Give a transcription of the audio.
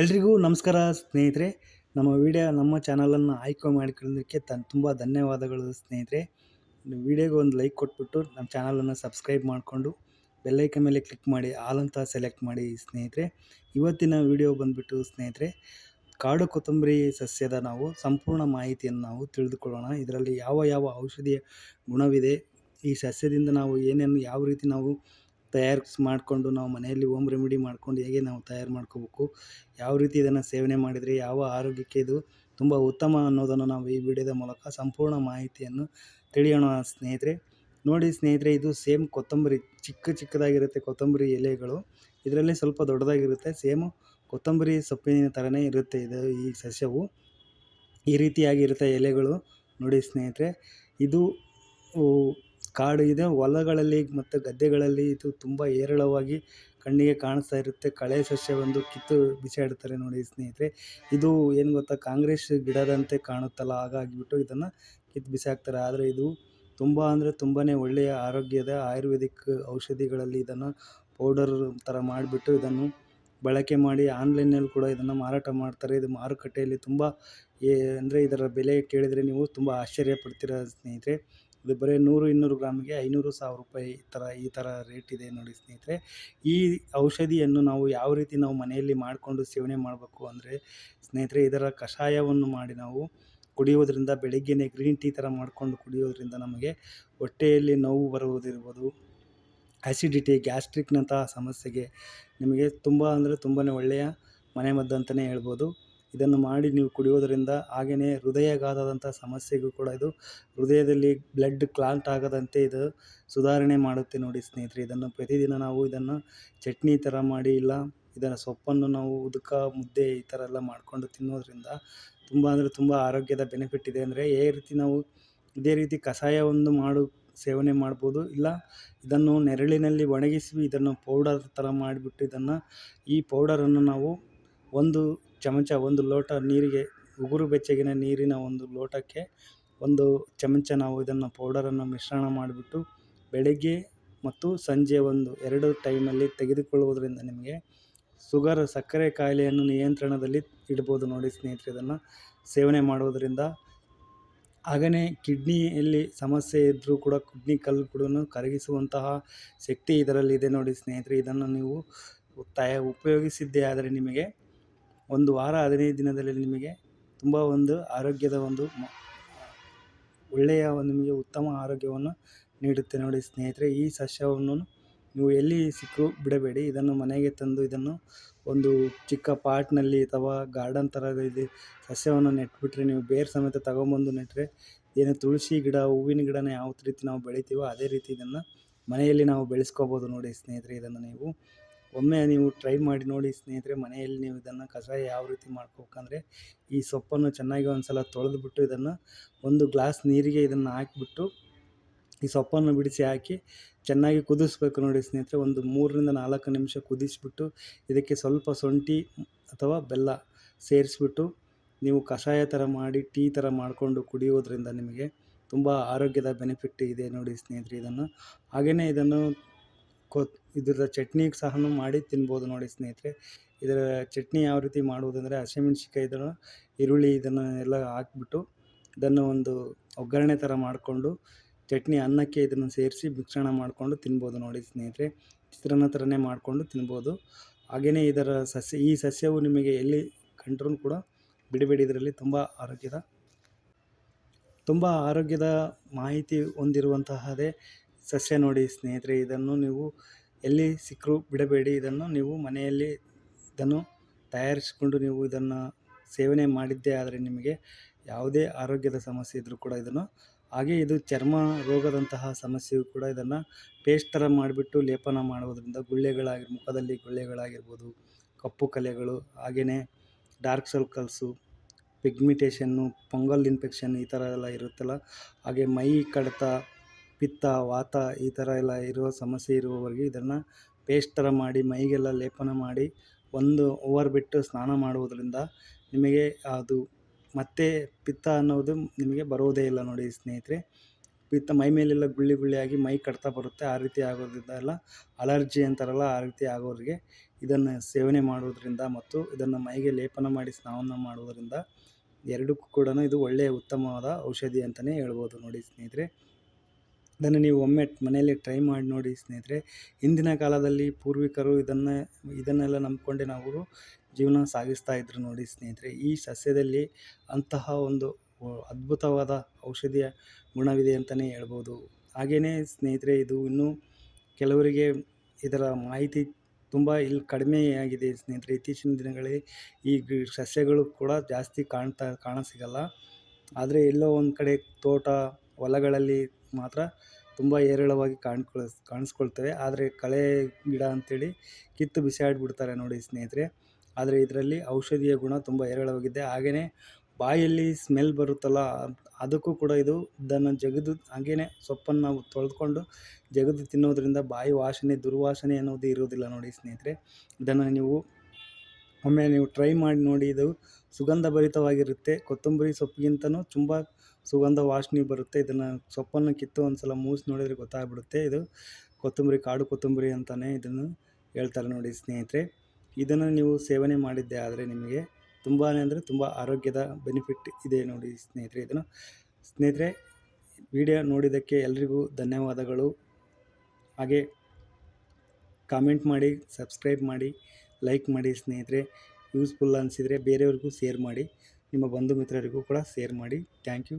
ಎಲ್ರಿಗೂ ನಮಸ್ಕಾರ ಸ್ನೇಹಿತರೆ. ನಮ್ಮ ವಿಡಿಯೋ, ನಮ್ಮ ಚಾನಲನ್ನು ಆಯ್ಕೆ ಮಾಡಿಕೊಳ್ಳೋದಕ್ಕೆ ತನ್ ತುಂಬ ಧನ್ಯವಾದಗಳು ಸ್ನೇಹಿತರೆ. ವಿಡಿಯೋಗೆ ಒಂದು ಲೈಕ್ ಕೊಟ್ಬಿಟ್ಟು ನಮ್ಮ ಚಾನಲನ್ನು ಸಬ್ಸ್ಕ್ರೈಬ್ ಮಾಡಿಕೊಂಡು ಬೆಲ್ಲೈಕನ್ ಮೇಲೆ ಕ್ಲಿಕ್ ಮಾಡಿ, ಆಲ್ ಸೆಲೆಕ್ಟ್ ಮಾಡಿ ಸ್ನೇಹಿತರೆ. ಇವತ್ತಿನ ವಿಡಿಯೋ ಬಂದುಬಿಟ್ಟು ಸ್ನೇಹಿತರೆ, ಕಾಡು ಕೊತ್ತಂಬರಿ ಸಸ್ಯದ ನಾವು ಸಂಪೂರ್ಣ ಮಾಹಿತಿಯನ್ನು ನಾವು ತಿಳಿದುಕೊಳ್ಳೋಣ. ಇದರಲ್ಲಿ ಯಾವ ಯಾವ ಔಷಧಿಯ ಗುಣವಿದೆ, ಈ ಸಸ್ಯದಿಂದ ನಾವು ಏನೇನು, ಯಾವ ರೀತಿ ನಾವು ತಯಾರಿಸಿ ಮಾಡಿಕೊಂಡು ನಾವು ಮನೆಯಲ್ಲಿ ಓಮ್ ರೆಮಿಡಿ ಮಾಡ್ಕೊಂಡು ಹೇಗೆ ನಾವು ತಯಾರು ಮಾಡ್ಕೋಬೇಕು, ಯಾವ ರೀತಿ ಇದನ್ನು ಸೇವನೆ ಮಾಡಿದರೆ ಯಾವ ಆರೋಗ್ಯಕ್ಕೆ ಇದು ತುಂಬ ಉತ್ತಮ ಅನ್ನೋದನ್ನು ನಾವು ಈ ವಿಡಿಯೋದ ಮೂಲಕ ಸಂಪೂರ್ಣ ಮಾಹಿತಿಯನ್ನು ತಿಳಿಯೋಣ ಸ್ನೇಹಿತರೆ. ನೋಡಿ ಸ್ನೇಹಿತರೆ, ಇದು ಸೇಮ್ ಕೊತ್ತಂಬರಿ, ಚಿಕ್ಕ ಚಿಕ್ಕದಾಗಿರುತ್ತೆ ಕೊತ್ತಂಬರಿ ಎಲೆಗಳು. ಇದರಲ್ಲಿ ಸ್ವಲ್ಪ ದೊಡ್ಡದಾಗಿರುತ್ತೆ, ಸೇಮ್ ಕೊತ್ತಂಬರಿ ಸೊಪ್ಪಿನ ಥರನೇ ಇರುತ್ತೆ ಇದು ಈ ಸಸ್ಯವು. ಈ ರೀತಿಯಾಗಿರುತ್ತೆ ಎಲೆಗಳು. ನೋಡಿ ಸ್ನೇಹಿತರೆ, ಇದು ಕಾಡು ಇದೆ ಹೊಲಗಳಲ್ಲಿ ಮತ್ತು ಗದ್ದೆಗಳಲ್ಲಿ ಇದು ತುಂಬ ಹೇರಳವಾಗಿ ಕಣ್ಣಿಗೆ ಕಾಣಿಸ್ತಾ ಇರುತ್ತೆ. ಕಳೆ ಸಸ್ಯ ಒಂದು ಕಿತ್ತು ಬಿಸಾಡ್ತಾರೆ ನೋಡಿ ಸ್ನೇಹಿತರೆ. ಇದು ಏನು ಗೊತ್ತಾ, ಕಾಂಗ್ರೆಸ್ ಗಿಡದಂತೆ ಕಾಣುತ್ತಲ್ಲ, ಹಾಗಾಗಿಬಿಟ್ಟು ಇದನ್ನು ಕಿತ್ತು ಬಿಸಾಕ್ತಾರೆ ಆದರೆ ಇದು ತುಂಬ ಅಂದರೆ ತುಂಬಾ ಒಳ್ಳೆಯ ಆರೋಗ್ಯದ ಆಯುರ್ವೇದಿಕ್ ಔಷಧಿಗಳಲ್ಲಿ ಇದನ್ನು ಪೌಡರ್ ಥರ ಮಾಡಿಬಿಟ್ಟು ಇದನ್ನು ಬಳಕೆ ಮಾಡಿ ಆನ್ಲೈನಲ್ಲಿ ಕೂಡ ಇದನ್ನು ಮಾರಾಟ ಮಾಡ್ತಾರೆ. ಇದು ಮಾರುಕಟ್ಟೆಯಲ್ಲಿ ತುಂಬ ಏ, ಅಂದರೆ ಇದರ ಬೆಲೆ ಕೇಳಿದರೆ ನೀವು ತುಂಬ ಆಶ್ಚರ್ಯ ಪಡ್ತೀರ ಸ್ನೇಹಿತರೆ. ಇದು ಬರೀ ನೂರು ಇನ್ನೂರು ಗ್ರಾಮಿಗೆ ಐನೂರು ಸಾವಿರ ರೂಪಾಯಿ ಈ ಥರ ಈ ಥರ ರೇಟ್ ಇದೆ ನೋಡಿ ಸ್ನೇಹಿತರೆ. ಈ ಔಷಧಿಯನ್ನು ನಾವು ಯಾವ ರೀತಿ ನಾವು ಮನೆಯಲ್ಲಿ ಮಾಡಿಕೊಂಡು ಸೇವನೆ ಮಾಡಬೇಕು ಅಂದರೆ ಸ್ನೇಹಿತರೆ, ಇದರ ಕಷಾಯವನ್ನು ಮಾಡಿ ನಾವು ಕುಡಿಯೋದ್ರಿಂದ ಬೆಳಿಗ್ಗೆನೇ ಗ್ರೀನ್ ಟೀ ಥರ ಮಾಡಿಕೊಂಡು ಕುಡಿಯೋದ್ರಿಂದ ನಮಗೆ ಹೊಟ್ಟೆಯಲ್ಲಿ ನೋವು ಬರುವುದಿರ್ಬೋದು ಆ್ಯಸಿಡಿಟಿ ಗ್ಯಾಸ್ಟ್ರಿಕ್ನಂತಹ ಸಮಸ್ಯೆಗೆ ನಿಮಗೆ ತುಂಬ ಅಂದರೆ ತುಂಬಾ ಒಳ್ಳೆಯ ಮನೆಮದ್ದು ಅಂತಲೇ ಹೇಳ್ಬೋದು. ಇದನ್ನು ಮಾಡಿ ನೀವು ಕುಡಿಯೋದರಿಂದ ಹಾಗೆಯೇ ಹೃದಯಘಾತದಂಥ ಸಮಸ್ಯೆಗೂ ಕೂಡ ಇದು ಹೃದಯದಲ್ಲಿ ಬ್ಲಡ್ ಕ್ಲಾಂಟ್ ಆಗದಂತೆ ಇದು ಸುಧಾರಣೆ ಮಾಡುತ್ತೆ ನೋಡಿ ಸ್ನೇಹಿತರೆ. ಇದನ್ನು ಪ್ರತಿದಿನ ನಾವು ಇದನ್ನು ಚಟ್ನಿ ಥರ ಮಾಡಿ ಇಲ್ಲ, ಇದರ ಸೊಪ್ಪನ್ನು ನಾವು ಉದಕ, ಮುದ್ದೆ ಈ ಥರ ಎಲ್ಲ ಮಾಡಿಕೊಂಡು ತಿನ್ನೋದರಿಂದ ತುಂಬ ಅಂದರೆ ತುಂಬ ಆರೋಗ್ಯದ ಬೆನಿಫಿಟ್ ಇದೆ ಅಂದರೆ ಏ ರೀತಿ ನಾವು ಇದೇ ರೀತಿ ಕಷಾಯವನ್ನು ಮಾಡು, ಸೇವನೆ ಮಾಡ್ಬೋದು. ಇಲ್ಲ, ಇದನ್ನು ನೆರಳಿನಲ್ಲಿ ಒಣಗಿಸಿ ಇದನ್ನು ಪೌಡರ್ ಥರ ಮಾಡಿಬಿಟ್ಟು ಇದನ್ನು ಈ ಪೌಡರನ್ನು ನಾವು ಒಂದು ಚಮಚ ಒಂದು ಲೋಟ ನೀರಿಗೆ, ಉಗುರು ಬೆಚ್ಚಗಿನ ನೀರಿನ ಒಂದು ಲೋಟಕ್ಕೆ ಒಂದು ಚಮಚ ನಾವು ಇದನ್ನು ಪೌಡರನ್ನು ಮಿಶ್ರಣ ಮಾಡಿಬಿಟ್ಟು ಬೆಳಗ್ಗೆ ಮತ್ತು ಸಂಜೆ ಒಂದು ಎರಡು ಟೈಮಲ್ಲಿ ತೆಗೆದುಕೊಳ್ಳುವುದರಿಂದ ನಿಮಗೆ ಸುಗರ್ ಸಕ್ಕರೆ ಕಾಯಿಲೆಯನ್ನು ನಿಯಂತ್ರಣದಲ್ಲಿ ಇಡ್ಬೋದು ನೋಡಿ ಸ್ನೇಹಿತರೆ ಇದನ್ನು. ಸೇವನೆ ಮಾಡುವುದರಿಂದ ಹಾಗೆಯೇ ಕಿಡ್ನಿಯಲ್ಲಿ ಸಮಸ್ಯೆ ಇದ್ದರೂ ಕೂಡ ಕಿಡ್ನಿ ಕಲ್ಲು ಕೂಡ ಕರಗಿಸುವಂತಹ ಶಕ್ತಿ ಇದರಲ್ಲಿ ಇದೆ ನೋಡಿ ಸ್ನೇಹಿತರೆ. ಇದನ್ನು ನೀವು ತಯ ಉಪಯೋಗಿಸಿದ್ದೇ ಆದರೆ ನಿಮಗೆ ಒಂದು ವಾರ, ಹದಿನೈದು ದಿನದಲ್ಲಿ ನಿಮಗೆ ತುಂಬ ಒಂದು ಆರೋಗ್ಯದ ಒಂದು ಒಳ್ಳೆಯ ಒಂದು ನಿಮಗೆ ಉತ್ತಮ ಆರೋಗ್ಯವನ್ನು ನೀಡುತ್ತೆ ನೋಡಿ ಸ್ನೇಹಿತರೆ. ಈ ಸಸ್ಯವನ್ನು ನೀವು ಎಲ್ಲಿ ಸಿಕ್ಕರೂ ಬಿಡಬೇಡಿ. ಇದನ್ನು ಮನೆಗೆ ತಂದು ಇದನ್ನು ಒಂದು ಚಿಕ್ಕ ಪಾಟ್ನಲ್ಲಿ ಅಥವಾ ಗಾರ್ಡನ್ ಥರದ ಇದೆ, ಸಸ್ಯವನ್ನು ನೆಟ್ಬಿಟ್ರೆ, ನೀವು ಬೇರು ಸಮೇತ ತಗೊಂಬಂದು ನೆಟ್ಟರೆ ಏನು ತುಳಸಿ ಗಿಡ, ಹೂವಿನ ಗಿಡನ ಯಾವ ರೀತಿ ನಾವು ಬೆಳಿತೀವೋ ಅದೇ ರೀತಿ ಇದನ್ನು ಮನೆಯಲ್ಲಿ ನಾವು ಬೆಳೆಸ್ಕೋಬೋದು ನೋಡಿ ಸ್ನೇಹಿತರೆ. ಇದನ್ನು ನೀವು ಒಮ್ಮೆ ನೀವು ಟ್ರೈ ಮಾಡಿ ನೋಡಿ ಸ್ನೇಹಿತರೆ, ಮನೆಯಲ್ಲಿ ನೀವು ಇದನ್ನು ಕಷಾಯ ಯಾವ ರೀತಿ ಮಾಡ್ಕೋಬೇಕಂದ್ರೆ, ಈ ಸೊಪ್ಪನ್ನು ಚೆನ್ನಾಗಿ ಒಂದು ಸಲ ತೊಳೆದ್ಬಿಟ್ಟು ಇದನ್ನು ಒಂದು ಗ್ಲಾಸ್ ನೀರಿಗೆ ಇದನ್ನು ಹಾಕಿಬಿಟ್ಟು, ಈ ಸೊಪ್ಪನ್ನು ಬಿಡಿಸಿ ಹಾಕಿ ಚೆನ್ನಾಗಿ ಕುದಿಸ್ಬೇಕು ನೋಡಿ ಸ್ನೇಹಿತರೆ. ಒಂದು ಮೂರರಿಂದ ನಾಲ್ಕು ನಿಮಿಷ ಕುದಿಸಿಬಿಟ್ಟು, ಇದಕ್ಕೆ ಸ್ವಲ್ಪ ಶುಂಠಿ ಅಥವಾ ಬೆಲ್ಲ ಸೇರಿಸ್ಬಿಟ್ಟು, ನೀವು ಕಷಾಯ ಥರ ಮಾಡಿ, ಟೀ ಥರ ಮಾಡಿಕೊಂಡು ಕುಡಿಯೋದ್ರಿಂದ ನಿಮಗೆ ತುಂಬ ಆರೋಗ್ಯದ ಬೆನಿಫಿಟ್ ಇದೆ ನೋಡಿ ಸ್ನೇಹಿತರೆ ಇದನ್ನು. ಹಾಗೆಯೇ ಇದನ್ನು ಕೊ ಇದರ ಚಟ್ನಿಗೆ ಸಹ ಮಾಡಿ ತಿನ್ಬೋದು ನೋಡಿ ಸ್ನೇಹಿತರೆ. ಇದರ ಚಟ್ನಿ ಯಾವ ರೀತಿ ಮಾಡುವುದಂದರೆ ಹಸಿಮೆಣ್ಸಿನ್ಕಾಯಿ ಇದನ್ನು ಈರುಳ್ಳಿ ಇದನ್ನು ಎಲ್ಲ ಹಾಕ್ಬಿಟ್ಟು ಇದನ್ನು ಒಂದು ಒಗ್ಗರಣೆ ಥರ ಮಾಡಿಕೊಂಡು ಚಟ್ನಿ ಅನ್ನಕ್ಕೆ ಇದನ್ನು ಸೇರಿಸಿ ಮಿಶ್ರಣ ಮಾಡಿಕೊಂಡು ತಿನ್ಬೋದು ನೋಡಿ ಸ್ನೇಹಿತರೆ. ಚಿತ್ರಾನ್ನ ಥರನೇ ಮಾಡಿಕೊಂಡು ತಿನ್ಬೋದು. ಹಾಗೆಯೇ ಇದರ ಸಸ್ಯ, ಈ ಸಸ್ಯವು ನಿಮಗೆ ಎಲ್ಲಿ ಕಂಡ್ರೂ ಕೂಡ ಬಿಡಬೇಡಿ ಇದರಲ್ಲಿ ತುಂಬ ಆರೋಗ್ಯದ ತುಂಬ ಆರೋಗ್ಯದ ಮಾಹಿತಿ ಹೊಂದಿರುವಂತಹದೇ ಸಸ್ಯ ನೋಡಿ ಸ್ನೇಹಿತರೆ, ಇದನ್ನು ನೀವು ಎಲ್ಲಿ ಸಿಕ್ಕರೂ ಬಿಡಬೇಡಿ. ಇದನ್ನು ನೀವು ಮನೆಯಲ್ಲಿ ಇದನ್ನು ತಯಾರಿಸಿಕೊಂಡು ನೀವು ಇದನ್ನು ಸೇವನೆ ಮಾಡಿದ್ದೇ ಆದರೆ ನಿಮಗೆ ಯಾವುದೇ ಆರೋಗ್ಯದ ಸಮಸ್ಯೆ ಇದ್ದರೂ ಕೂಡ ಇದನ್ನು, ಹಾಗೆ ಇದು ಚರ್ಮ ರೋಗದಂತಹ ಸಮಸ್ಯೆಯು ಕೂಡ ಇದನ್ನು ಪೇಸ್ಟ್ ಥರ ಮಾಡಿಬಿಟ್ಟು ಲೇಪನ ಮಾಡುವುದರಿಂದ ಗುಳ್ಳೆಗಳಾಗಿ, ಮುಖದಲ್ಲಿ ಗುಳ್ಳೆಗಳಾಗಿರ್ಬೋದು, ಕಪ್ಪು ಕಲೆಗಳು, ಹಾಗೆಯೇ ಡಾರ್ಕ್ ಸರ್ಕಲ್ಸು, ಪಿಗ್ಮಿಟೇಷನ್ನು ಪೊಂಗಲ್ ಇನ್ಫೆಕ್ಷನ್ ಈ ಥರ ಎಲ್ಲ ಇರುತ್ತಲ್ಲ, ಹಾಗೆ ಮೈ ಕಡಿತ ಪಿತ್ತ, ವಾತ ಈ ಥರ ಎಲ್ಲ ಇರುವ ಸಮಸ್ಯೆ ಇರುವವರಿಗೆ ಇದನ್ನು ಪೇಸ್ಟ್ ಥರ ಮಾಡಿ, ಮೈಗೆಲ್ಲ ಲೇಪನ ಮಾಡಿ ಒಂದು ಓವರ್ ಬಿಟ್ಟು ಸ್ನಾನ ಮಾಡುವುದರಿಂದ ನಿಮಗೆ ಅದು ಮತ್ತೆ ಪಿತ್ತ ಅನ್ನೋದು ನಿಮಗೆ ಬರೋದೇ ಇಲ್ಲ ನೋಡಿ ಸ್ನೇಹಿತರೆ. ಪಿತ್ತ ಮೈ ಮೇಲೆಲ್ಲ ಗುಳ್ಳಿ ಗುಳ್ಳಿಯಾಗಿ ಮೈ ಕಡ್ತಾ ಬರುತ್ತೆ, ಆ ರೀತಿ ಆಗೋದ್ರಿಂದ ಎಲ್ಲ ಅಲರ್ಜಿ ಅಂತಾರಲ್ಲ ಆ ರೀತಿ ಆಗೋರಿಗೆ ಇದನ್ನು ಸೇವನೆ ಮಾಡುವುದರಿಂದ ಮತ್ತು ಇದನ್ನು ಮೈಗೆ ಲೇಪನ ಮಾಡಿ ಸ್ನಾನ ಮಾಡುವುದರಿಂದ ಎರಡಕ್ಕೂ ಕೂಡ ಇದು ಒಳ್ಳೆಯ ಉತ್ತಮವಾದ ಔಷಧಿ ಅಂತಲೇ ಹೇಳ್ಬೋದು ನೋಡಿ ಸ್ನೇಹಿತರೆ. ಇದನ್ನು ನೀವು ಒಮ್ಮೆ ಮನೆಯಲ್ಲಿ ಟ್ರೈ ಮಾಡಿ ನೋಡಿ ಸ್ನೇಹಿತರೆ. ಹಿಂದಿನ ಕಾಲದಲ್ಲಿ ಪೂರ್ವಿಕರು ಇದನ್ನು, ಇದನ್ನೆಲ್ಲ ನಂಬ್ಕೊಂಡೆ ನಾವು ಜೀವನ ಸಾಗಿಸ್ತಾ ಇದ್ರು ನೋಡಿ ಸ್ನೇಹಿತರೆ. ಈ ಸಸ್ಯದಲ್ಲಿ ಅಂತಹ ಒಂದು ಅದ್ಭುತವಾದ ಔಷಧಿಯ ಗುಣವಿದೆ ಅಂತಲೇ ಹೇಳ್ಬೋದು. ಹಾಗೆಯೇ ಸ್ನೇಹಿತರೆ, ಇದು ಇನ್ನೂ ಕೆಲವರಿಗೆ ಇದರ ಮಾಹಿತಿ ತುಂಬ ಇಲ್ಲಿ ಕಡಿಮೆಯಾಗಿದೆ ಸ್ನೇಹಿತರೆ. ಇತ್ತೀಚಿನ ದಿನಗಳಲ್ಲಿ ಈ ಸಸ್ಯಗಳು ಕೂಡ ಜಾಸ್ತಿ ಕಾಣ್ತಾ ಕಾಣಸಿಗಲ್ಲ ಆದರೆ ಎಲ್ಲೋ ಒಂದು ಕಡೆ ತೋಟ, ಹೊಲಗಳಲ್ಲಿ ಮಾತ್ರ ತುಂಬ ಹೇರಳವಾಗಿ ಕಾಣ್ಕೊಳ, ಕಾಣಿಸ್ಕೊಳ್ತವೆ. ಆದರೆ ಕಳೆ ಗಿಡ ಅಂತೇಳಿ ಕಿತ್ತು ಬಿಸಾಡಿಬಿಡ್ತಾರೆ ನೋಡಿ ಸ್ನೇಹಿತರೆ. ಆದರೆ ಇದರಲ್ಲಿ ಔಷಧಿಯ ಗುಣ ತುಂಬ ಹೇರಳವಾಗಿದೆ ಹಾಗೆಯೇ ಬಾಯಲ್ಲಿ ಸ್ಮೆಲ್ ಬರುತ್ತಲ್ಲ, ಅದಕ್ಕೂ ಕೂಡ ಇದು ಇದನ್ನು ಜಗಿದು ಹಾಗೆಯೇ ಸೊಪ್ಪನ್ನು ನಾವು ತೊಳೆದುಕೊಂಡು ಜಗಿದು ತಿನ್ನೋದ್ರಿಂದ ಬಾಯಿ ವಾಸನೆ, ದುರ್ವಾಸನೆ ಅನ್ನೋದು ಇರೋದಿಲ್ಲ ನೋಡಿ ಸ್ನೇಹಿತರೆ. ಇದನ್ನು ನೀವು ಒಮ್ಮೆ ನೀವು ಟ್ರೈ ಮಾಡಿ ನೋಡಿ, ಇದು ಸುಗಂಧಭರಿತವಾಗಿರುತ್ತೆ. ಕೊತ್ತಂಬರಿ ಸೊಪ್ಪಿಗಿಂತಲೂ ತುಂಬ ಸುಗಂಧ ವಾಸನೆ ಬರುತ್ತೆ. ಇದನ್ನು ಸೊಪ್ಪನ್ನು ಕಿತ್ತು ಒಂದು ಸಲ ಮೂಸಿ ನೋಡಿದರೆ ಗೊತ್ತಾಗ್ಬಿಡುತ್ತೆ. ಇದು ಕೊತ್ತಂಬರಿ, ಕಾಡು ಕೊತ್ತಂಬರಿ ಅಂತಲೇ ಇದನ್ನು ಹೇಳ್ತಾರೆ ನೋಡಿ ಸ್ನೇಹಿತರೆ. ಇದನ್ನು ನೀವು ಸೇವನೆ ಮಾಡಿದ್ದೆ ಆದರೆ ನಿಮಗೆ ತುಂಬಾ ಅಂದರೆ ತುಂಬ ಆರೋಗ್ಯದ ಬೆನಿಫಿಟ್ ಇದೆ ನೋಡಿ ಸ್ನೇಹಿತರೆ ಇದನ್ನು. ಸ್ನೇಹಿತರೆ, ವಿಡಿಯೋ ನೋಡಿದ್ದಕ್ಕೆ ಎಲ್ರಿಗೂ ಧನ್ಯವಾದಗಳು. ಹಾಗೆ ಕಾಮೆಂಟ್ ಮಾಡಿ ಸಬ್ಸ್ಕ್ರೈಬ್ ಮಾಡಿ ಲೈಕ್ ಮಾಡಿ ಸ್ನೇಹಿತರೆ. ಯೂಸ್ಫುಲ್ ಅನಿಸಿದರೆ ಬೇರೆಯವ್ರಿಗೂ ಶೇರ್ ಮಾಡಿ. ನಿಮ್ಮ ಬಂಧು ಮಿತ್ರರಿಗೂ ಕೂಡ ಶೇರ್ ಮಾಡಿ. Thank you